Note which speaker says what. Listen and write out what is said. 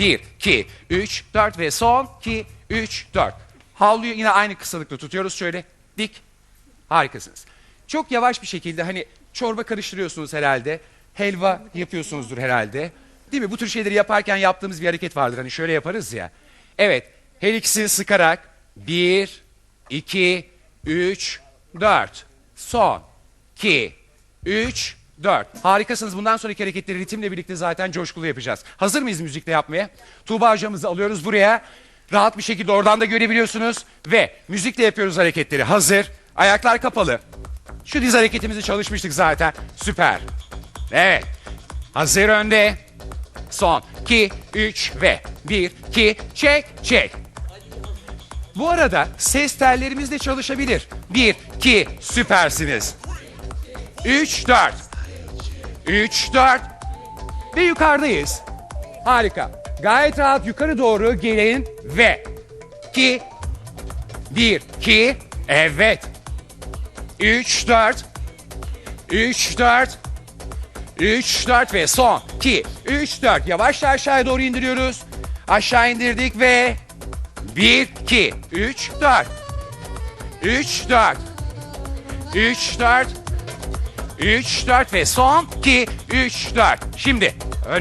Speaker 1: 1, 2, 3, 4 ve son 2, 3, 4. Havluyu yine aynı kısalıkla tutuyoruz şöyle dik. Harikasınız. Çok yavaş bir şekilde hani çorba karıştırıyorsunuz herhalde. Helva yapıyorsunuzdur herhalde. Değil mi? Bu tür şeyleri yaparken yaptığımız bir hareket vardır. Hani şöyle yaparız ya. Evet. Her ikisini sıkarak 1, 2, 3, 4. Son. 2, 3, 4. Harikasınız. Bundan sonraki hareketleri ritimle birlikte zaten coşkulu yapacağız. Hazır mıyız müzikle yapmaya? Tuğba hocamızı alıyoruz buraya. Rahat bir şekilde oradan da görebiliyorsunuz. Ve müzikle yapıyoruz hareketleri. Hazır. Ayaklar kapalı. Şu diz hareketimizi çalışmıştık zaten. Süper. Evet. Hazır önde. Son. 2, 3 ve 1, 2, çek, çek. Bu arada ses tellerimiz de çalışabilir. 1, 2, süpersiniz. 3, 4. 3, 4. Ve yukarıdayız. Harika. Gayet rahat yukarı doğru gelin ve 2, 1, 2, evet. 3, 4. 3, 4. 3, 4 ve son. 2, 3, 4. Yavaşça aşağıya doğru indiriyoruz. Aşağı indirdik ve 1, 2, 3, 4. 3, 4. 3, 4. 3, 4 ve son 2, 3, 4. Şimdi